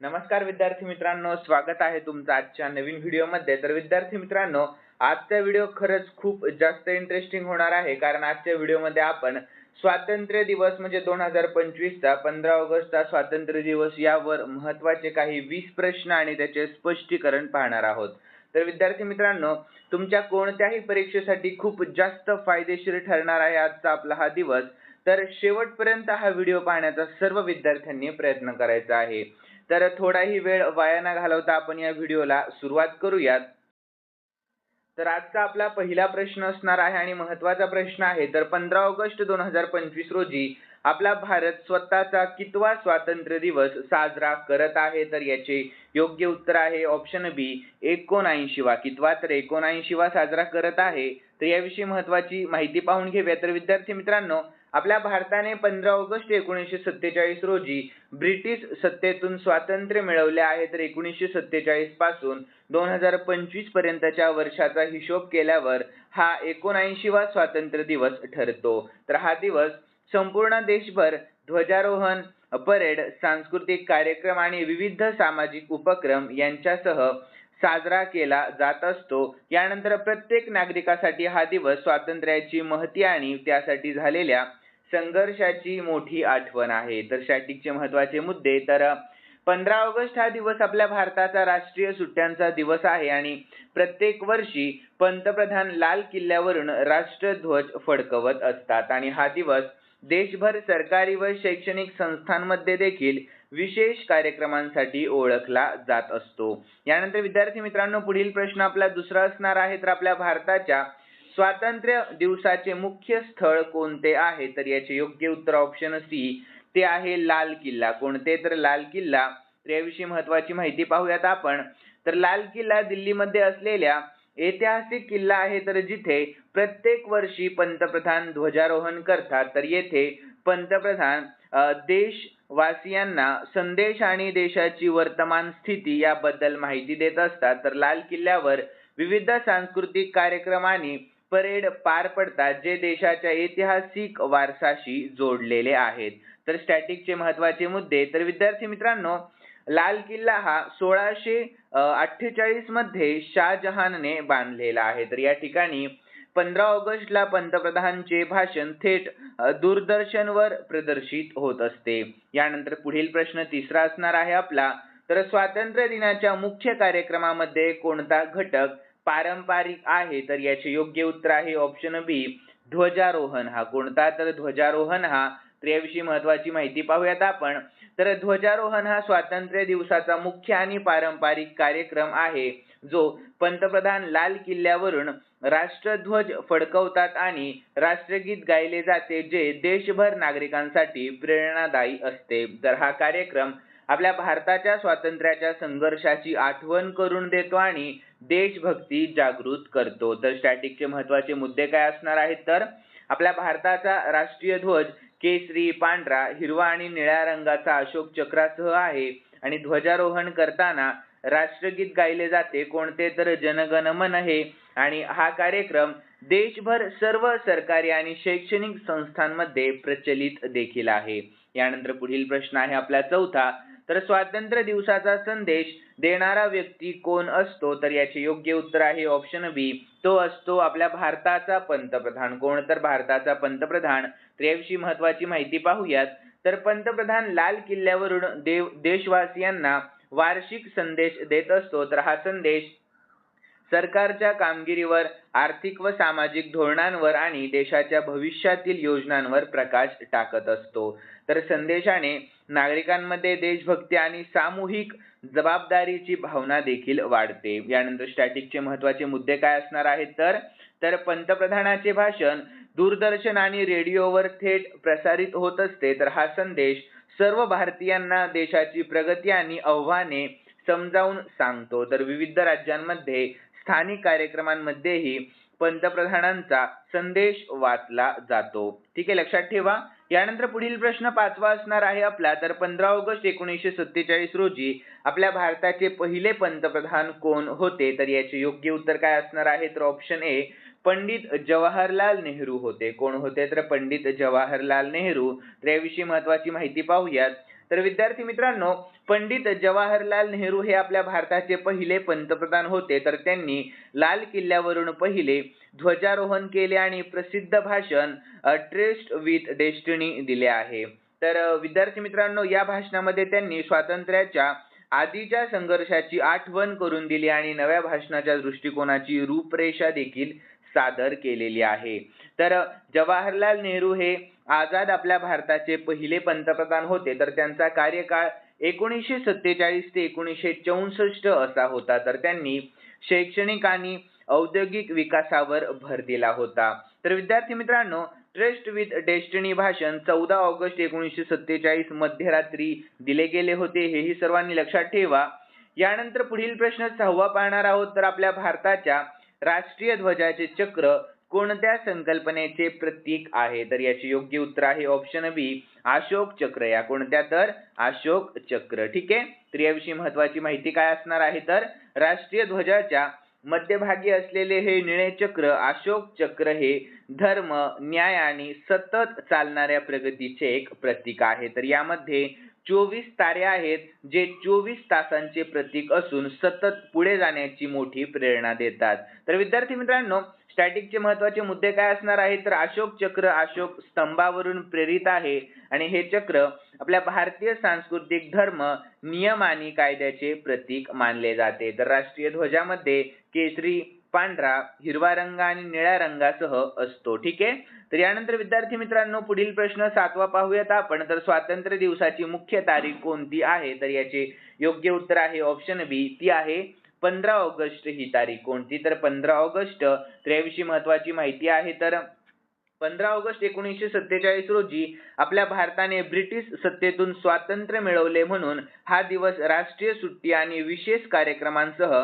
नमस्कार विद्यार्थी मित्रांनो स्वागत आहे तुमचं आजच्या नवीन व्हिडिओमध्ये. तर विद्यार्थी मित्रांनो आजचा व्हिडिओ खरंच खूप जास्त इंटरेस्टिंग होणार आहे कारण आजच्या व्हिडिओमध्ये आपण स्वातंत्र्य दिवस म्हणजे दोन हजार पंचवीसचा पंधरा ऑगस्टचा स्वातंत्र्य दिवस यावर महत्त्वाचे काही वीस प्रश्न आणि त्याचे स्पष्टीकरण पाहणार आहोत. तर विद्यार्थी मित्रांनो तुमच्या कोणत्याही परीक्षेसाठी खूप जास्त फायदेशीर ठरणार आहे आजचा आपला हा दिवस. तर शेवटपर्यंत हा व्हिडिओ पाहण्याचा सर्व विद्यार्थ्यांनी प्रयत्न करायचा आहे. तर थोडाही वेळ वाया न घालवता आपण या व्हिडिओला सुरुवात करूयात. तर आजचा आपला पहिला प्रश्न असणार आहे आणि महत्त्वाचा प्रश्न आहे तर पंधरा ऑगस्ट दोन हजार पंचवीस रोजी आपला भारत स्वतःचा कितवा स्वातंत्र्य दिवस साजरा करत आहे? तर याचे योग्य उत्तर आहे ऑप्शन बी एकोणऐंशीवा कितवा तर एकोणऐंशीवा साजरा करत आहे. तर याविषयी महत्वाची माहिती पाहून घेऊया तर विद्यार्थी मित्रांनो आपल्या भारताने पंधरा ऑगस्ट एकोणीसशे सत्तेचाळीस रोजी ब्रिटिश सत्तेतून स्वातंत्र्य मिळवले आहे तर एकोणीसशे सत्तेचाळीसपासून दोन हजार पंचवीस पर्यंतच्या वर्षाचा हिशोब केल्यावर हा एकोणऐंशीवा स्वातंत्र्य दिवस ठरतो. तर हा दिवस संपूर्ण देशभर ध्वजारोहण परेड सांस्कृतिक कार्यक्रम आणि विविध सामाजिक उपक्रम यांच्यासह साजरा केला जात असतो. यानंतर प्रत्येक नागरिकासाठी हा दिवस स्वातंत्र्याची महती आणि त्यासाठी झालेल्या संघर्षाची मोठी आठवण आहे. तर स्टॅटिकचे महत्त्वाचे मुद्दे तर पंधरा ऑगस्ट हा दिवस आपल्या भारताचा राष्ट्रीय सुट्ट्यांचा दिवस आहे आणि प्रत्येक वर्षी पंतप्रधान लाल किल्ल्यावरून राष्ट्रध्वज फडकवत असतात. आणि हा दिवस देशभर सरकारी व शैक्षणिक संस्थांमध्ये देखील विशेष कार्यक्रमांसाठी ओळखला जात असतो. यानंतर विद्यार्थी मित्रांनो पुढील प्रश्न आपला दुसरा असणार आहे. तर आपल्या भारताच्या स्वातंत्र्य दिवसाचे मुख्य स्थळ कोणते आहे? तर याचे योग्य उत्तर ऑप्शन सी ते आहे लाल किल्ला. कोणते? तर लाल किल्ला. तर याविषयी महत्वाची माहिती पाहूयात आपण. तर लाल किल्ला दिल्लीमध्ये असलेल्या ऐतिहासिक किल्ला आहे. तर जिथे प्रत्येक वर्षी पंतप्रधान ध्वजारोहण करतात. तर येथे पंतप्रधान देश वासियांना संदेश आणि देशाची वर्तमान स्थिती याबद्दल माहिती देत असतात. तर लाल किल्ल्यावर विविध सांस्कृतिक कार्यक्रम आणि परेड पार पडतात जे देशाच्या ऐतिहासिक वारसाशी जोडलेले आहेत. तर स्टॅटिकचे महत्त्वाचे मुद्दे. तर विद्यार्थी मित्रांनो लाल किल्ला हा सोळाशे अठ्ठेचाळीसमध्ये शहाजहानने बांधलेला आहे. तर या ठिकाणी पंधरा ऑगस्टला पंतप्रधानचे भाषण थेट दूरदर्शनवर प्रदर्शित होत असते. यानंतर पुढील प्रश्न तिसरा असणार आहे आपला. तर स्वातंत्र्य दिनाच्या मुख्य कार्यक्रमामध्ये कोणता घटक पारंपरिक आहे? तर याचे योग्य उत्तर आहे ऑप्शन बी ध्वजारोहण. हा कोणता? तर ध्वजारोहण हा. तर याविषयी महत्वाची माहिती पाहूयात आपण. तर ध्वजारोहण हा स्वातंत्र्य दिवसाचा मुख्य आणि पारंपरिक कार्यक्रम आहे. जो पंतप्रधान लाल किल्ल्यावरून राष्ट्रध्वज फडकवतात आणि राष्ट्रगीत गायले जाते जे देशभर नागरिकांसाठी प्रेरणादायी असते. तर हा कार्यक्रम आपल्या भारताच्या स्वातंत्र्याच्या संघर्षाची आठवण करून देतो आणि देशभक्ती जागृत करतो. तर स्टॅटिकचे महत्त्वाचे मुद्दे काय असणार आहेत? तर आपल्या भारताचा राष्ट्रीय ध्वज केसरी पांढरा हिरवा आणि निळ्या रंगाचा अशोक चक्रासह आहे. आणि ध्वजारोहण करताना राष्ट्रगीत गायले जाते. कोणते तर जनगण मन हे आणि हा कार्यक्रम देशभर सर्व सरकारी आणि शैक्षणिक संस्थांमध्ये प्रचलित देखील आहे. यानंतर पुढील प्रश्न आहे आपला चौथा. तर स्वातंत्र्य दिवसाचा संदेश देणारा व्यक्ती कोण असतो? तर याचे योग्य उत्तर आहे ऑप्शन बी तो असतो आपल्या भारताचा पंतप्रधान. कोण तर भारताचा पंतप्रधान? तर याविषयी महत्वाची माहिती पाहूयात. तर पंतप्रधान लाल किल्ल्यावरून देव देशवासियांना वार्षिक संदेश देत असतो. तर हा संदेश सरकारच्या कामगिरीवर आर्थिक व सामाजिक धोरणांवर आणि देशाच्या भविष्यातील योजनांवर प्रकाश टाकत असतो. तर संदेशाने नागरिकांमध्ये देशभक्ती आणि सामूहिक जबाबदारीची भावना देखील वाढते. यानंतर स्टॅटिकचे महत्त्वाचे मुद्दे काय असणार आहेत तर? तर पंतप्रधानाचे भाषण दूरदर्शन आणि रेडिओवर थेट प्रसारित होत असते. तर हा संदेश सर्व भारतीयांना देशाची प्रगती आणि आव्हाने समजावून सांगतो. तर विविध राज्यांमध्ये स्थानिक कार्यक्रमांमध्येही पंतप्रधानांचा संदेश वाचला जातो. ठीक आहे लक्षात ठेवा. यानंतर पुढील प्रश्न पाचवा असणार आहे आपला. तर पंधरा ऑगस्ट एकोणीसशे सत्तेचाळीस रोजी आपल्या भारताचे पहिले पंतप्रधान कोण होते? तर याचे योग्य उत्तर काय असणार आहे? तर ऑप्शन ए पंडित जवाहरलाल नेहरू होते. कोण होते? तर पंडित जवाहरलाल नेहरू. तर याविषयी महत्वाची माहिती पाहूयात. तर विद्यार्थी मित्रांनो पंडित जवाहरलाल नेहरू हे आपल्या भारताचे पहिले पंतप्रधान होते. तर त्यांनी लाल किल्ल्यावरून पहिले ध्वजारोहण केले आणि प्रसिद्ध भाषण ट्रेस्ट विथ डेस्टिनी दिले आहे. तर विद्यार्थी मित्रांनो या भाषणामध्ये त्यांनी स्वातंत्र्याच्या आधीच्या संघर्षाची आठवण करून दिली आणि नव्या भाषणाच्या दृष्टिकोनाची रूपरेषा देखील सादर केलेली आहे. तर जवाहरलाल नेहरू हे आझाद आपल्या भारताचे पहिले पंतप्रधान होते. तर त्यांचा कार्यकाळ एकोणीसशे सत्तेचाळीस ते एकोणीसशे चौसष्ट असा होता. तर त्यांनी शैक्षणिक आणि औद्योगिक विकासावर भर दिला होता. तर विद्यार्थी मित्रांनो ट्रेस्ट विथ डेस्टिनी भाषण चौदा ऑगस्ट एकोणीसशे सत्तेचाळीस मध्यरात्री दिले गेले होते. हेही सर्वांनी लक्षात ठेवा. यानंतर पुढील प्रश्न सहावा पाहणार आहोत. तर आपल्या भारताच्या राष्ट्रीय ध्वजाचे चक्र कोणत्या संकल्पनेचे प्रतीक आहे? तर याचे योग्य उत्तर आहे ऑप्शन बी अशोक चक्र. या कोणत्या? तर अशोक चक्र. ठीक आहे? तर याविषयी महत्वाची माहिती काय असणार आहे? तर राष्ट्रीय ध्वजाच्या मध्यभागी असलेले हे निळे चक्र अशोक चक्र हे धर्म न्याय आणि सतत चालणाऱ्या प्रगतीचे एक प्रतीक आहे. तर यामध्ये चोवीस तारे आहेत जे चोवीस तासांचे प्रतीक असून सतत पुढे जाण्याची मोठी प्रेरणा देतात. तर विद्यार्थी मित्रांनो स्टॅटिकचे महत्त्वाचे मुद्दे काय असणार आहेत? तर अशोक चक्र अशोक स्तंभावरून प्रेरित आहे. आणि हे चक्र आपल्या भारतीय सांस्कृतिक धर्म नियम आणि कायद्याचे प्रतीक मानले जाते. तर राष्ट्रीय ध्वजामध्ये केसरी पांढरा हिरवा रंग आणि निळ्या रंगासह असतो. ठीक आहे? तर यानंतर विद्यार्थी मित्रांनो पुढील प्रश्न सातवा पाहूयात आपण. तर स्वातंत्र्य दिवसाची मुख्य तारीख कोणती आहे? तर याचे योग्य उत्तर आहे ऑप्शन बी ती आहे पंधरा ऑगस्ट ही तारीख कोणती? तर पंधरा ऑगस्ट तर याविषयी महत्वाची माहिती आहे. तर पंधरा ऑगस्ट एकोणीसशे सत्तेचाळीस रोजी आपल्या भारताने ब्रिटिश सत्तेतून स्वातंत्र्य मिळवले म्हणून हा दिवस राष्ट्रीय सुट्टी आणि विशेष कार्यक्रमांसह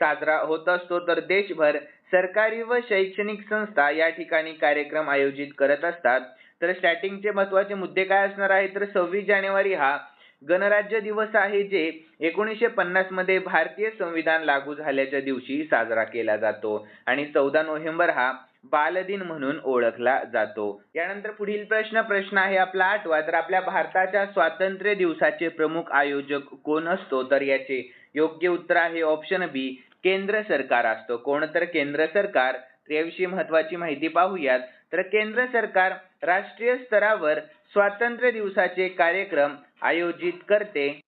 साजरा होत असतो. तर देशभर सरकारी व शैक्षणिक संस्था या ठिकाणी कार्यक्रम आयोजित करत असतात. तर स्टार्टिंगचे महत्त्वाचे मुद्दे काय असणार आहे तर सव्वीस जानेवारी हा गणराज्य दिवस आहे जे एकोणीसशे पन्नासमध्ये भारतीय संविधान लागू झाल्याच्या दिवशी साजरा केला जातो. आणि चौदा नोव्हेंबर हा बालदिन म्हणून ओळखला जातो. यानंतर पुढील प्रश्न प्रश्न आहे आपला आठवा. तर आपल्या भारताच्या स्वातंत्र्य दिवसाचे प्रमुख आयोजक कोण असतो? तर याचे योग्य उत्तर आहे ऑप्शन बी केंद्र सरकार असतो. कोण तर केंद्र सरकार? याविषयी महत्वाची माहिती पाहूयात. तर केंद्र सरकार राष्ट्रीय स्तरावर स्वातंत्र्य दिवसाचे कार्यक्रम आयोजित करते.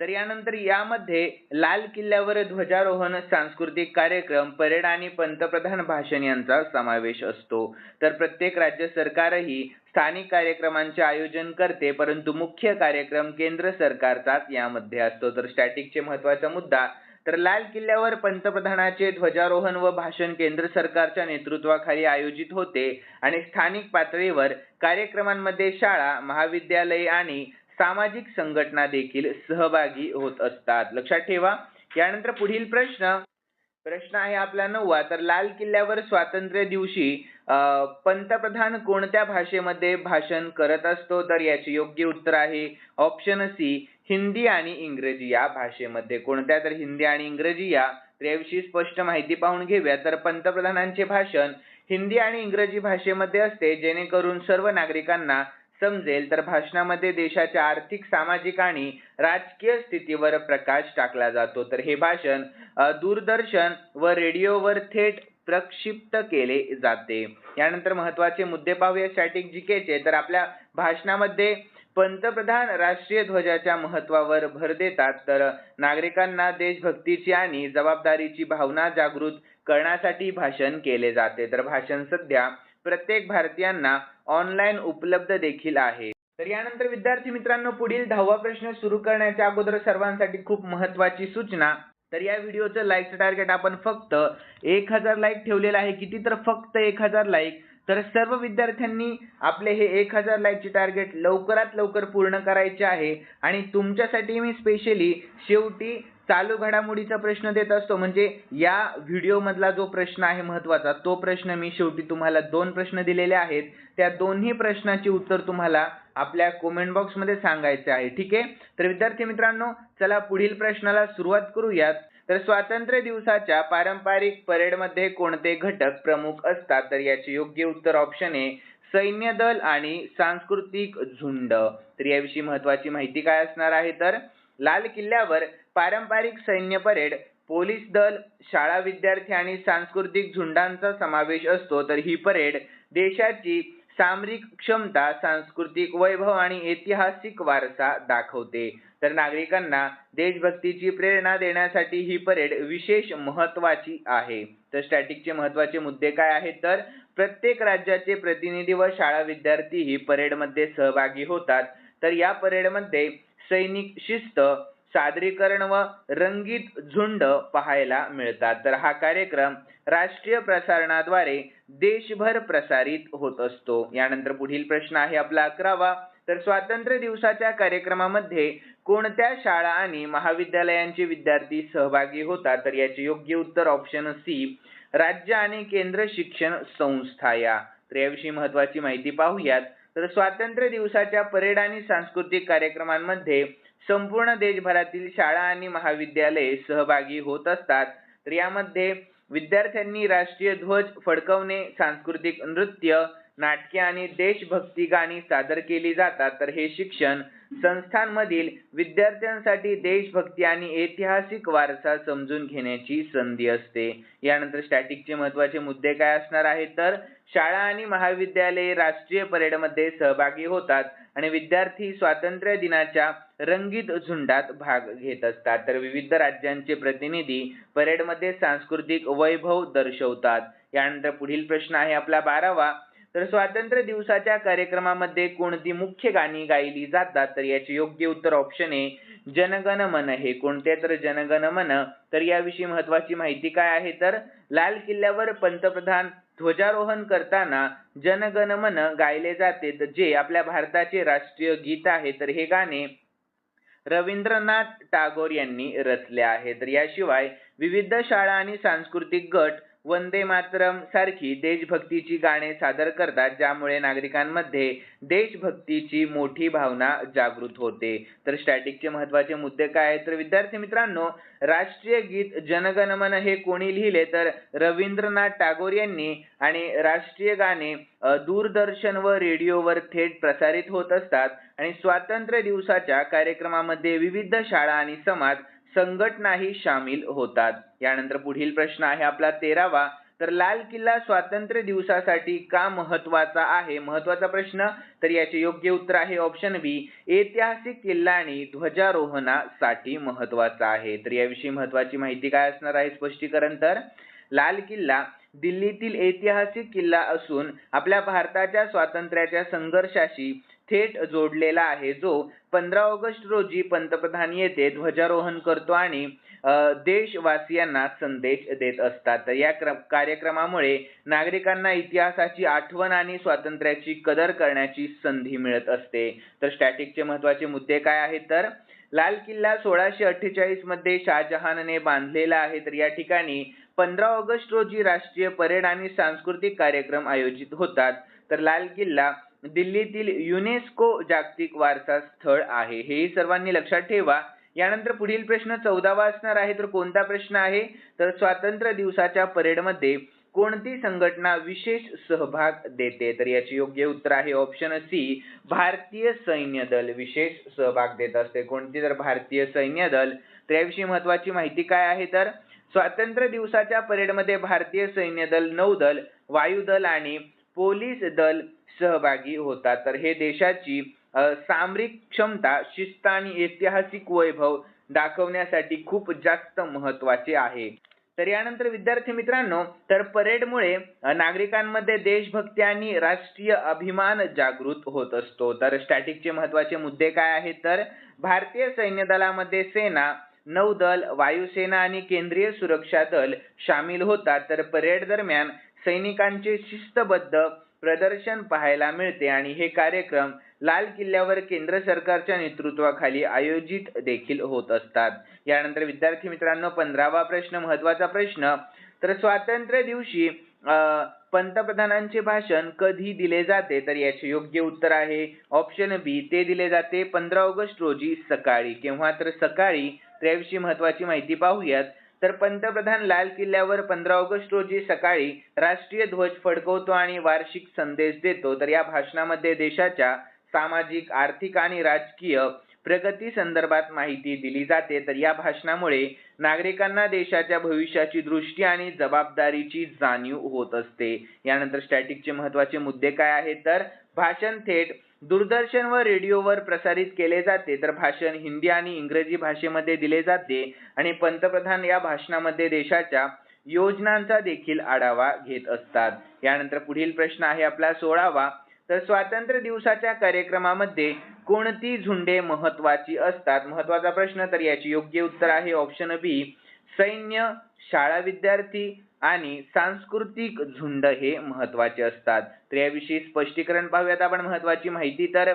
तर यानंतर यामध्ये लाल किल्ल्यावर ध्वजारोहण सांस्कृतिक कार्यक्रम परेड आणि पंतप्रधान भाषण यांचा समावेश असतो. तर प्रत्येक राज्य सरकारही स्थानिक कार्यक्रमांचे आयोजन करते परंतु मुख्य कार्यक्रम केंद्र सरकारचाच यामध्ये असतो. तर स्टॅटिकचे महत्त्वाचा मुद्दा तर लाल किल्ल्यावर पंतप्रधानाचे ध्वजारोहण व भाषण केंद्र सरकारच्या नेतृत्वाखाली आयोजित होते आणि स्थानिक पातळीवर कार्यक्रमांमध्ये शाळा महाविद्यालये आणि सामाजिक संघटना देखील सहभागी होत असतात. लक्षात ठेवा यानंतर पुढील प्रश्न. प्रश्न आहे आपला नववा. तर लाल किल्ल्यावर स्वातंत्र्य दिवशी पंतप्रधान कोणत्या भाषेमध्ये भाषण करत असतो? तर याचे योग्य उत्तर आहे ऑप्शन सी हिंदी आणि इंग्रजी या भाषेमध्ये. कोणत्या तर हिंदी आणि इंग्रजी या तर याविषयी स्पष्ट माहिती पाहून घेऊया. तर पंतप्रधानांचे भाषण हिंदी आणि इंग्रजी भाषेमध्ये असते जेणेकरून सर्व नागरिकांना समजेल. तर भाषणामध्ये देशाच्या आर्थिक सामाजिक आणि राजकीय स्थितीवर प्रकाश टाकला जातो. तर हे भाषण दूरदर्शन व रेडिओवर थेट प्रक्षिप्त केले जाते. यानंतर महत्त्वाचे मुद्दे पाहूया. स्टॅटिक जीकेचे तर आपल्या भाषणामध्ये पंतप्रधान राष्ट्रीय ध्वजाच्या महत्वावर भर देतात. तर नागरिकांना देशभक्तीची आणि जबाबदारीची भावना जागृत करण्यासाठी भाषण केले जाते. तर भाषण सध्या प्रत्येक भारतीयांना ऑनलाईन उपलब्ध देखील आहे. तर यानंतर विद्यार्थी मित्रांनो पुढील दहावा प्रश्न सुरू करण्याच्या अगोदर सर्वांसाठी खूप महत्वाची सूचना. तर या व्हिडिओचं लाईकचं टार्गेट आपण फक्त एक हजार लाईक ठेवलेलं आहे. किती तर फक्त एक हजार लाईक तर सर्व विद्यार्थ्यांनी आपले हे एक हजार लाईकचे टार्गेट लवकरात लवकर पूर्ण करायचे आहे. आणि तुमच्यासाठी मी स्पेशली शेवटी चालू घडामोडीचा प्रश्न देत असतो. म्हणजे या व्हिडिओ मधला जो प्रश्न आहे महत्त्वाचा तो प्रश्न मी शेवटी तुम्हाला दोन प्रश्न दिलेले आहेत. त्या दोन्ही प्रश्नाची उत्तर तुम्हाला आपल्या कमेंट बॉक्समध्ये सांगायचे आहे. ठीक आहे? तर विद्यार्थी मित्रांनो चला पुढील प्रश्नाला सुरुवात करूयात. तर स्वातंत्र्य दिवसाच्या पारंपरिक परेडमध्ये कोणते घटक प्रमुख असतात? तर याचे योग्य उत्तर ऑप्शन आहे सैन्य दल आणि सांस्कृतिक झुंड. तर याविषयी महत्वाची माहिती काय असणार आहे? तर लाल किल्ल्यावर पारंपरिक सैन्य परेड पोलीस दल शाळा विद्यार्थी आणि सांस्कृतिक झुंडांचा समावेश असतो. तर ही परेड देशाची सामरिक क्षमता सांस्कृतिक वैभव आणि ऐतिहासिक वारसा दाखवते. तर नागरिकांना देशभक्तीची प्रेरणा देण्यासाठी ही परेड विशेष महत्वाची आहे. तर स्टॅटिकचे महत्त्वाचे मुद्दे काय आहेत? तर प्रत्येक राज्याचे प्रतिनिधी व शाळा विद्यार्थी ही परेडमध्ये सहभागी होतात. तर या परेडमध्ये सैनिक शिस्त सादरीकरण व रंगीत झुंड पाहायला मिळतात. तर हा कार्यक्रम राष्ट्रीय प्रसारणाद्वारे देशभर प्रसारित होत असतो. यानंतर पुढील प्रश्न आहे आपला अकरावा. तर स्वातंत्र्य दिवसाच्या कार्यक्रमामध्ये कोणत्या शाळा आणि महाविद्यालयांचे विद्यार्थी सहभागी होतात? तर याचे योग्य उत्तर ऑप्शन सी राज्य आणि केंद्र शिक्षण संस्था या. तर याविषयी महत्वाची माहिती पाहूयात. तर स्वातंत्र्य दिवसाच्या परेड आणि सांस्कृतिक कार्यक्रमांमध्ये संपूर्ण देशभरातील शाळा आणि महाविद्यालये सहभागी होत असतात. तर यामध्ये विद्यार्थ्यांनी राष्ट्रीय ध्वज फडकवणे सांस्कृतिक नृत्य नाटके आणि देशभक्ती गाणी सादर केली जातात. तर हे शिक्षण संस्थांमधील विद्यार्थ्यांसाठी देशभक्ती आणि ऐतिहासिक वारसा समजून घेण्याची संधी असते. यानंतर स्टॅटिकचे महत्त्वाचे मुद्दे काय असणार आहेत? तर शाळा आणि महाविद्यालये राष्ट्रीय परेडमध्ये सहभागी होतात आणि विद्यार्थी स्वातंत्र्य दिनाच्या रंगीत झुंडात भाग घेत असतात. तर विविध राज्यांचे प्रतिनिधी परेडमध्ये सांस्कृतिक वैभव दर्शवतात. यानंतर पुढील प्रश्न आहे आपला बारावा. तर स्वातंत्र्य दिवसाच्या कार्यक्रमामध्ये कोणती मुख्य गाणी गायली जातात? तर याचे योग्य उत्तर ऑप्शन आहे जनगण मन. हे कोणते? तर जनगण मन. तर याविषयी महत्वाची माहिती काय आहे? तर लाल किल्ल्यावर पंतप्रधान ध्वजारोहण करताना जनगण मन गायले जाते. तर जे आपल्या भारताचे राष्ट्रीय गीत आहे. तर हे गाणे रवींद्रनाथ टागोर यांनी रचले आहेत याशिवाय विविध शाळा आणि सांस्कृतिक गट वंदे मातरम सारखी देशभक्तीची गाणे सादर करतात ज्यामुळे नागरिकांमध्ये देशभक्तीची मोठी भावना जागृत होते. तर स्टॅटिकचे महत्त्वाचे मुद्दे काय आहेत? तर विद्यार्थी मित्रांनो राष्ट्रीय गीत जनगणमन हे कोणी लिहिले? तर रवींद्रनाथ टागोर यांनी. आणि राष्ट्रीय गाणे दूरदर्शन व रेडिओवर थेट प्रसारित होत असतात. आणि स्वातंत्र्य दिवसाच्या कार्यक्रमामध्ये विविध शाळा आणि समाज संघटनाही सामील होतात. यानंतर पुढील प्रश्न आहे आपला तेरावा. तर लाल किल्ला स्वातंत्र्य दिवसासाठी का महत्त्वाचा आहे? महत्त्वाचा प्रश्न. तर याचे योग्य उत्तर आहे ऑप्शन बी ऐतिहासिक किल्ला आणि ध्वजारोहणासाठी महत्त्वाचा आहे. तर याविषयी महत्वाची माहिती काय असणार आहे स्पष्टीकरण तर? लाल किल्ला दिल्लीतील ऐतिहासिक किल्ला असून आपल्या भारताच्या स्वातंत्र्याच्या संघर्षाशी थेट जोडलेला आहे. जो पंधरा ऑगस्ट रोजी पंतप्रधान येथे ध्वजारोहण करतो आणि देशवासियांना संदेश देत असतात. या कार्यक्रमामुळे नागरिकांना इतिहासाची आठवण आणि स्वातंत्र्याची कदर करण्याची संधी मिळत असते. तर स्टॅटिकचे महत्त्वाचे मुद्दे काय आहेत तर लाल किल्ला सोळाशे अठ्ठेचाळीसमध्ये शहाजहानने बांधलेला आहे. तर या ठिकाणी पंधरा ऑगस्ट रोजी राष्ट्रीय परेड आणि सांस्कृतिक कार्यक्रम आयोजित होतात. तर लाल किल्ला दिल्लीतील युनेस्को जागतिक वारसा स्थळ आहे. हेही सर्वांनी लक्षात ठेवा. यानंतर पुढील प्रश्न चौदावा असणार आहे. तर कोणता प्रश्न आहे? तर स्वातंत्र्य दिवसाच्या परेडमध्ये कोणती संघटना विशेष सहभाग देते? तर याचे योग्य उत्तर आहे ऑप्शन सी भारतीय सैन्य दल विशेष सहभाग देत असते. कोणती? तर भारतीय सैन्य दल तर याविषयी महत्वाची माहिती काय आहे? तर स्वातंत्र्य दिवसाच्या परेडमध्ये भारतीय सैन्य दल नौदल वायुदल आणि पोलीस दल सहभागी होता तर हे देशाची सामरिक क्षमता शिस्त आणि ऐतिहासिक वैभव दाखवण्यासाठी खूप जास्त महत्त्वाचे आहे. तर यानंतर विद्यार्थी मित्रांनो तर परेडमुळे नागरिकांमध्ये देशभक्ती आणि राष्ट्रीय अभिमान जागृत होत असतो. तर स्टॅटिकचे महत्त्वाचे मुद्दे काय आहेत? तर भारतीय सैन्य दलामध्ये सेना नौदल वायुसेना आणि केंद्रीय सुरक्षा दल सामील होतात. तर परेड दरम्यान सैनिकांचे शिस्तबद्ध प्रदर्शन पाहायला मिळते आणि हे कार्यक्रम लाल किल्ल्यावर केंद्र सरकारच्या नेतृत्वाखाली आयोजित देखील होत असतात. यानंतर विद्यार्थी मित्रांनो पंधरावा प्रश्न महत्त्वाचा प्रश्न. तर स्वातंत्र्य दिवशी पंतप्रधानांचे भाषण कधी दिले जाते? तर याचे योग्य उत्तर आहे ऑप्शन बी ते दिले जाते पंधरा ऑगस्ट रोजी सकाळी. केव्हा? तर सकाळी. त्याविषयी महत्वाची माहिती पाहूयात. तर पंतप्रधान लाल किल्ल्यावर पंधरा ऑगस्ट रोजी सकाळी राष्ट्रीय ध्वज फडकवतो आणि वार्षिक संदेश देतो. तर या भाषणामध्ये देशाच्या सामाजिक आर्थिक आणि राजकीय प्रगती संदर्भात माहिती दिली जाते. तर या भाषणामुळे नागरिकांना देशाच्या भविष्याची दृष्टी आणि जबाबदारीची जाणीव होत असते. यानंतर स्टॅटिकचे महत्त्वाचे मुद्दे काय आहेत? तर भाषण थेट दूरदर्शन व रेडिओवर प्रसारित केले जाते. तर भाषण हिंदी आणि इंग्रजी भाषेमध्ये दिले जाते आणि पंतप्रधान या भाषणामध्ये देशाच्या योजनांचा देखील आढावा घेत असतात. यानंतर पुढील प्रश्न आहे आपला सोळावा. तर स्वातंत्र्य दिवसाच्या कार्यक्रमामध्ये कोणती झुंडे महत्वाची असतात? महत्त्वाचा प्रश्न तर याची योग्य उत्तर आहे ऑप्शन बी सैन्य शाळा विद्यार्थी आणि सांस्कृतिक झुंड हे महत्त्वाचे असतात. तर याविषयी स्पष्टीकरण पाहूयात आपण महत्वाची माहिती. तर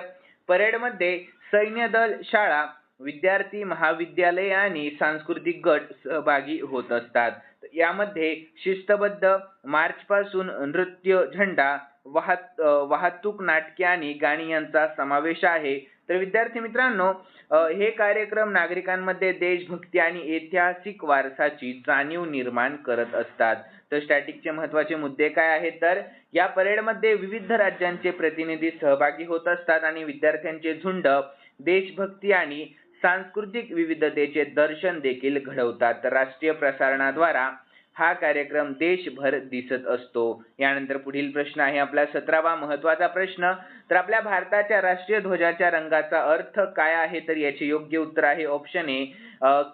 परेडमध्ये सैन्य दल शाळा विद्यार्थी महाविद्यालय आणि सांस्कृतिक गट सहभागी होत असतात. यामध्ये शिस्तबद्ध मार्च पासून नृत्य झेंडा वाहत वाहतूक नाटके आणि गाणी यांचा समावेश आहे. तर विद्यार्थी मित्रांनो हे कार्यक्रम नागरिकांमध्ये देशभक्ती आणि ऐतिहासिक वारसाची जाणीव निर्माण करत असतात. तर स्टॅटिकचे महत्त्वाचे मुद्दे काय आहेत? तर या परेडमध्ये विविध राज्यांचे प्रतिनिधी सहभागी होत असतात आणि विद्यार्थ्यांचे झुंड देशभक्ती आणि सांस्कृतिक विविधतेचे दर्शन देखील घडवतात. तर राष्ट्रीय प्रसारणाद्वारा हा कार्यक्रम देशभर दिसत असतो. यानंतर पुढील प्रश्न आहे आपला सतरावा महत्त्वाचा प्रश्न. तर आपल्या भारताच्या राष्ट्रीय ध्वजाच्या रंगाचा अर्थ काय आहे? तर याचे योग्य उत्तर आहे ऑप्शन ए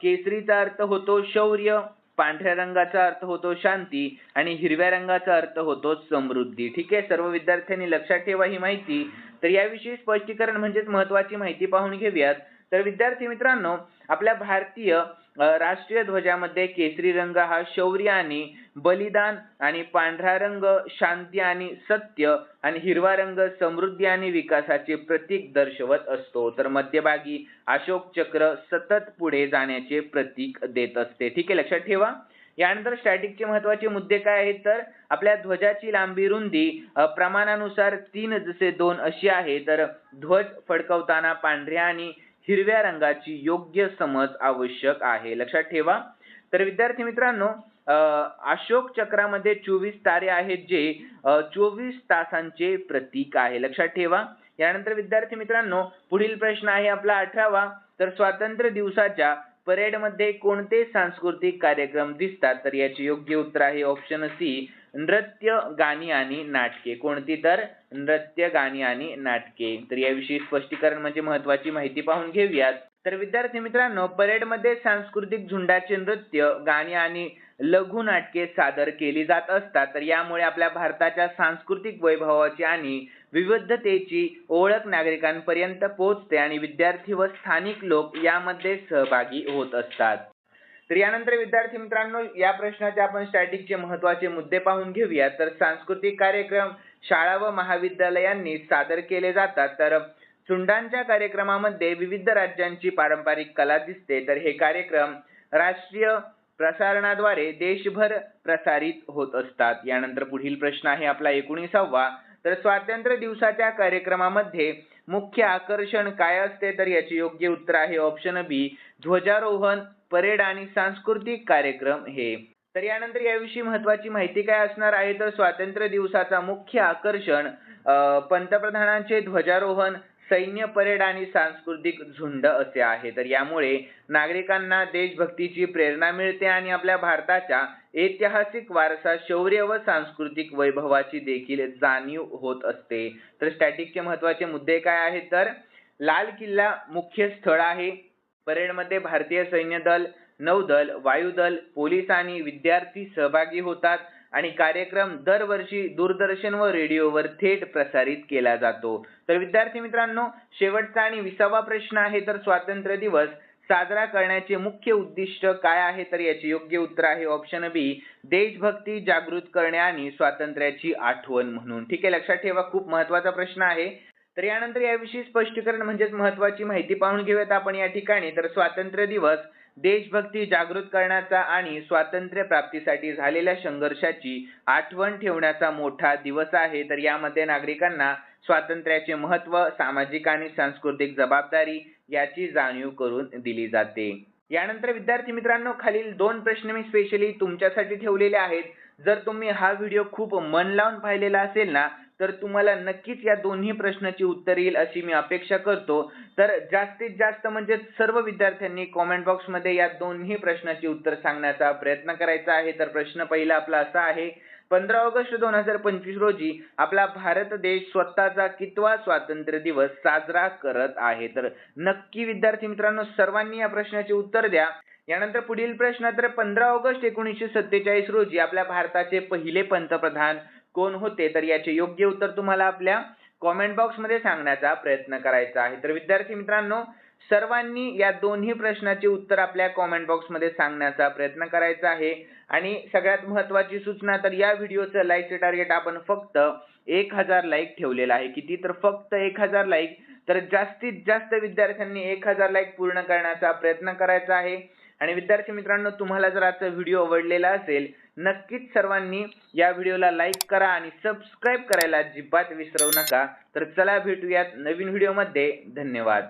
केसरीचा अर्थ होतो शौर्य पांढऱ्या रंगाचा अर्थ होतो शांती आणि हिरव्या रंगाचा अर्थ होतो समृद्धी. ठीक आहे? सर्व विद्यार्थ्यांनी लक्षात ठेवा ही माहिती. तर याविषयी स्पष्टीकरण म्हणजेच महत्वाची माहिती पाहून घेऊयात. तर विद्यार्थी मित्रांनो आपल्या भारतीय राष्ट्रीय ध्वजामध्ये केसरी रंग हा शौर्य आणि बलिदान आणि पांढरा रंग शांती आणि सत्य आणि हिरवा रंग समृद्धी आणि विकासाचे प्रतीक दर्शवत असतो. तर मध्यभागी अशोक चक्र सतत पुढे जाण्याचे प्रतीक देत असते. ठीक आहे लक्षात ठेवा. यानंतर स्टॅटिकचे महत्त्वाचे मुद्दे काय आहेत? तर आपल्या ध्वजाची लांबी रुंदी प्रमाणानुसार तीन जसे दोन अशी आहे. तर ध्वज फडकवताना पांढऱ्या आणि हिरव्या रंगाची योग्य समज आवश्यक आहे. लक्षात ठेवा. तर विद्यार्थी मित्रांनो अशोक चक्रामध्ये चोवीस तारे आहेत जे चोवीस तासांचे प्रतीक आहे. लक्षात ठेवा. यानंतर विद्यार्थी मित्रांनो पुढील प्रश्न आहे आपला अठरावा. तर स्वातंत्र्य दिवसाच्या परेडमध्ये कोणते सांस्कृतिक कार्यक्रम दिसतात? तर याचे योग्य उत्तर आहे ऑप्शन सी नृत्य गाणी आणि नाटके. कोणती तर? नृत्य गाणी आणि नाटके. तर याविषयी स्पष्टीकरण म्हणजे महत्वाची माहिती पाहून घेऊयात. तर विद्यार्थी मित्रांनो परेडमध्ये सांस्कृतिक झुंडाचे नृत्य गाणी आणि लघु नाटके सादर केली जात असतात. तर यामुळे आपल्या भारताच्या सांस्कृतिक वैभवाची आणि विविधतेची ओळख नागरिकांपर्यंत पोहोचते आणि विद्यार्थी व स्थानिक लोक यामध्ये सहभागी होत असतात. तर यानंतर विद्यार्थी मित्रांनो या प्रश्नाचे आपण स्टॅटिकचे महत्त्वाचे मुद्दे पाहून घेऊया तर सांस्कृतिक कार्यक्रम शाळा व महाविद्यालयांनी सादर केले जातात. तर चुंडांच्या कार्यक्रमामध्ये विविध राज्यांची पारंपरिक कला दिसते. तर हे कार्यक्रम राष्ट्रीय प्रसारणाद्वारे देशभर प्रसारित होत असतात. यानंतर पुढील प्रश्न आहे आपला एकोणीसावा. तर स्वातंत्र्य दिवसाच्या कार्यक्रमामध्ये मुख्य आकर्षण काय असते? तर याचे योग्य उत्तर आहे ऑप्शन बी ध्वजारोहण परेड आणि सांस्कृतिक कार्यक्रम हे. तर यानंतर याविषयी महत्वाची माहिती काय असणार आहे? तर स्वातंत्र्य दिवसाचा मुख्य आकर्षण पंतप्रधानांचे ध्वजारोहण सैन्य परेड आणि सांस्कृतिक झुंड असे आहे. तर यामुळे नागरिकांना देशभक्तीची प्रेरणा मिळते आणि आपल्या भारताच्या ऐतिहासिक वारसा शौर्य व सांस्कृतिक वैभवाची देखील जाणीव होत असते. तर स्टॅटिकचे महत्त्वाचे मुद्दे काय आहेत? तर लाल किल्ला मुख्य स्थळ आहे. परेडमध्ये भारतीय सैन्य दल नौदल वायुदल पोलीस आणि विद्यार्थी सहभागी होतात आणि कार्यक्रम दरवर्षी दूरदर्शन व रेडिओवर थेट प्रसारित केला जातो. तर विद्यार्थी मित्रांनो शेवटचा आणि विसावा प्रश्न आहे तर स्वातंत्र्य दिवस साजरा करण्याचे मुख्य उद्दिष्ट काय आहे? तर याचे योग्य उत्तर आहे ऑप्शन बी देशभक्ती जागृत करणे आणि स्वातंत्र्याची आठवण म्हणून. ठीक आहे लक्षात ठेवा खूप महत्त्वाचा प्रश्न आहे. तर यानंतर याविषयी स्पष्टीकरण म्हणजेच महत्वाची माहिती पाहून घेऊयात आपण या ठिकाणी. तर स्वातंत्र्य दिवस देशभक्ती जागृत करण्याचा आणि स्वातंत्र्य प्राप्तीसाठी झालेल्या संघर्षाची आठवण ठेवण्याचा मोठा दिवस आहे. तर यामध्ये नागरिकांना स्वातंत्र्याचे महत्त्व सामाजिक आणि सांस्कृतिक जबाबदारी याची जाणीव करून दिली जाते. यानंतर विद्यार्थी मित्रांनो खालील दोन प्रश्न मी स्पेशली तुमच्यासाठी ठेवलेले आहेत. जर तुम्ही हा व्हिडिओ खूप मन लावून पाहिलेला असेल ना तर तुम्हाला नक्कीच या दोन्ही प्रश्नाची उत्तर येईल अशी मी अपेक्षा करतो. तर जास्तीत जास्त म्हणजे सर्व विद्यार्थ्यांनी कॉमेंट बॉक्समध्ये या दोन्ही प्रश्नाची उत्तर सांगण्याचा प्रयत्न करायचा आहे. तर प्रश्न पहिला आपला असा आहे पंधरा ऑगस्ट दोन हजार पंचवीस रोजी आपला भारत देश स्वतःचा कितवा स्वातंत्र्य दिवस साजरा करत आहे? तर नक्की विद्यार्थी मित्रांनो सर्वांनी या प्रश्नाचे उत्तर द्या. यानंतर पुढील प्रश्न तर पंधरा ऑगस्ट एकोणीसशे सत्तेचाळीस रोजी आपल्या भारताचे पहिले पंतप्रधान कोण होते तर याचे योग्य उत्तर तुम्हाला आपल्या कॉमेंट बॉक्समध्ये सांगण्याचा प्रयत्न करायचा आहे. तर विद्यार्थी मित्रांनो सर्वांनी या दोन्ही प्रश्नाचे उत्तर आपल्या कॉमेंट बॉक्समध्ये सांगण्याचा प्रयत्न करायचा आहे. आणि सगळ्यात महत्वाची सूचना तर या व्हिडिओचं लाईकचे टार्गेट आपण फक्त एक हजार लाईक ठेवलेलं आहे. किती? तर फक्त एक हजार लाईक तर जास्तीत जास्त विद्यार्थ्यांनी एक हजार लाईक पूर्ण करण्याचा प्रयत्न करायचा आहे. आणि विद्यार्थी मित्रांनो तुम्हाला जर आजचा व्हिडिओ आवडलेला असेल नक्कीच सर्वांनी या व्हिडिओला लाईक करा आणि सबस्क्राईब करायला अजिबात विसरू नका. तर चला भेटूयात नवीन व्हिडिओमध्ये. धन्यवाद.